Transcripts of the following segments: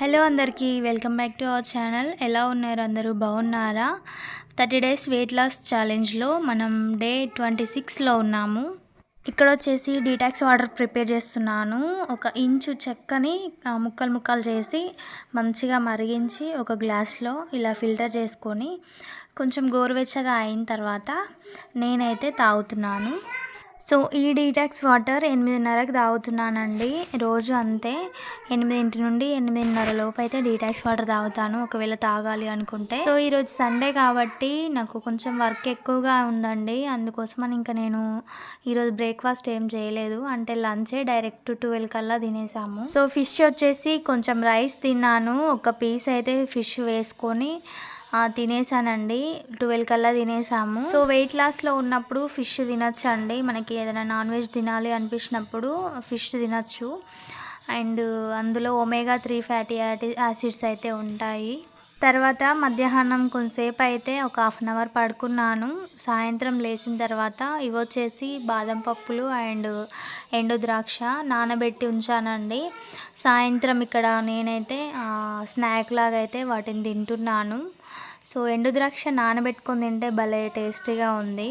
Hello అందరికీ welcome back to our channel ఎలా ఉన్నారు అందరూ? బాగున్నారా? థర్టీ డేస్ వెయిట్ లాస్ ఛాలెంజ్లో మనం డే ట్వంటీ సిక్స్లో ఉన్నాము. ఇక్కడ వచ్చేసి డీటాక్స్ వాటర్ ప్రిపేర్ చేస్తున్నాను. ఒక ఇంచు చెక్కని ముక్కలు ముక్కలు చేసి మంచిగా మరిగించి ఒక గ్లాస్లో ఇలా ఫిల్టర్ చేసుకొని కొంచెం గోరువెచ్చగా అయిన తర్వాత నేనైతే తాగుతున్నాను. సో ఈ డీటాక్స్ వాటర్ ఎనిమిదిన్నరకు తాగుతున్నానండి. రోజు అంతే. ఎనిమిదింటి నుండి ఎనిమిదిన్నర లోపు అయితే డీటాక్స్ వాటర్ తాగుతాను ఒకవేళ తాగాలి అనుకుంటే. సో ఈరోజు సండే కాబట్టి నాకు కొంచెం వర్క్ ఎక్కువగా ఉందండి. అందుకోసమని ఇంకా నేను ఈరోజు బ్రేక్ఫాస్ట్ ఏం చేయలేదు. అంటే లంచే డైరెక్ట్ ట్వెల్వ్ కల్లా తినేసాము. సో ఫిష్ వచ్చేసి కొంచెం రైస్ తిన్నాను. ఒక పీస్ అయితే ఫిష్ వేసుకొని తినేసానండి. ట్వెల్వ్ కల్లా తినేసాము. సో వెయిట్ లాస్లో ఉన్నప్పుడు ఫిష్ తినచ్చండి. మనకి ఏదైనా నాన్ వెజ్ తినాలి అనిపించినప్పుడు ఫిష్ తినచ్చు. అండ్ అందులో ఒమేగా త్రీ ఫ్యాటీ యాసిడ్స్ అయితే ఉంటాయి. తర్వాత మధ్యాహ్నం కొంతసేపు అయితే ఒక హాఫ్ అన్ అవర్ పడుకున్నాను. సాయంత్రం లేచిన తర్వాత ఇవి వచ్చేసి బాదం పప్పులు అండ్ ఎండు ద్రాక్ష నానబెట్టి ఉంచానండి. సాయంత్రం ఇక్కడ నేనైతే స్నాక్ లాగా అయితే వాటిని తింటున్నాను. సో ఎండు ద్రాక్ష నానబెట్టుకొని తింటే భలే టేస్టీగా ఉంది.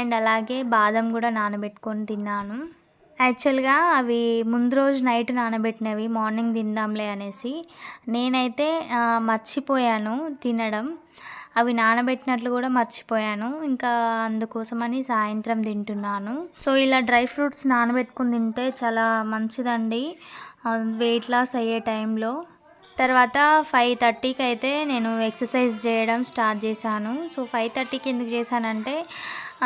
అండ్ అలాగే బాదం కూడా నానబెట్టుకొని తిన్నాను. యాక్చువల్గా అవి ముందు రోజు నైట్ నానబెట్టినవి మార్నింగ్ తిందాంలే అనేసి నేనైతే మర్చిపోయాను తినడం. అవి నానబెట్టినట్లు కూడా మర్చిపోయాను. ఇంకా అందుకోసమని సాయంత్రం తింటున్నాను. సో ఇలా డ్రై ఫ్రూట్స్ నానబెట్టుకుని తింటే చాలా మంచిదండి. వెయిట్ లాస్ అయ్యే టైంలో. తర్వాత ఫైవ్ థర్టీకి అయితే నేను ఎక్సర్సైజ్ చేయడం స్టార్ట్ చేశాను. సో ఫైవ్ థర్టీకి ఎందుకు చేశానంటే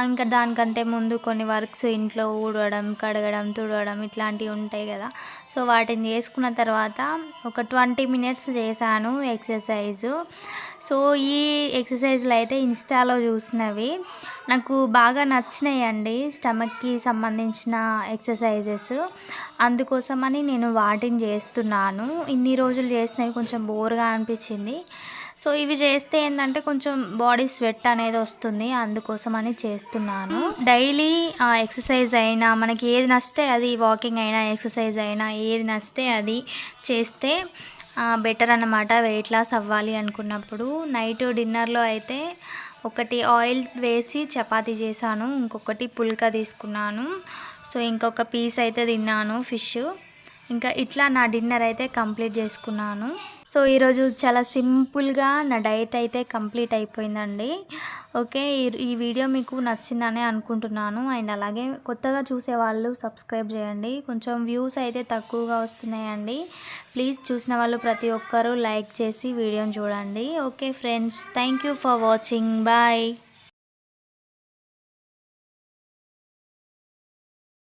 ఇంకా దానికంటే ముందు కొన్ని వర్క్స్ ఇంట్లో ఊడవడం కడగడం తుడవడం ఇట్లాంటివి ఉంటాయి కదా. సో వాటిని చేసుకున్న తర్వాత ఒక ట్వంటీ మినిట్స్ చేశాను ఎక్సర్సైజ్. సో ఈ ఎక్సర్సైజ్లు అయితే ఇన్స్టాలో చూసినవి. నాకు బాగా నచ్చినాయి అండి స్టమక్కి సంబంధించిన ఎక్సర్సైజెస్. అందుకోసమని నేను వాటిని చేస్తున్నాను. ఇన్ని రోజులు చేసినవి కొంచెం బోర్గా అనిపించింది. సో ఇవి చేస్తే ఏంటంటే కొంచెం బాడీ స్వెట్ అనేది వస్తుంది. అందుకోసమని చేస్తున్నాను. డైలీ ఎక్సర్సైజ్ అయినా మనకి ఏది నచ్చితే అది వాకింగ్ అయినా ఎక్సర్సైజ్ అయినా ఏది నచ్చితే అది చేస్తే బెటర్ అన్నమాట. వెయిట్ లాస్ అవ్వాలి అనుకున్నప్పుడు. నైట్ డిన్నర్లో అయితే ఒకటి ఆయిల్ వేసి చపాతీ చేశాను. ఇంకొకటి పుల్కా తీసుకున్నాను. సో ఇంకొక పీస్ అయితే తిన్నాను ఫిష్ ఇంకా ఇట్లా నా డిన్నర్ అయితే కంప్లీట్ చేసుకున్నాను. సో ఈరోజు చాలా సింపుల్గా నా డైట్ అయితే కంప్లీట్ అయిపోయిందండి. ఓకే ఈ- ఈ వీడియో మీకు నచ్చిందని అనుకుంటున్నాను. అండ్ అలాగే కొత్తగా చూసే వాళ్ళు సబ్స్క్రైబ్ చేయండి. కొంచెం వ్యూస్ అయితే తక్కువగా వస్తున్నాయండి. ప్లీజ్ చూసిన వాళ్ళు ప్రతి ఒక్కరూ లైక్ చేసి వీడియోని చూడండి. Okay friends thank you for watching. Bye.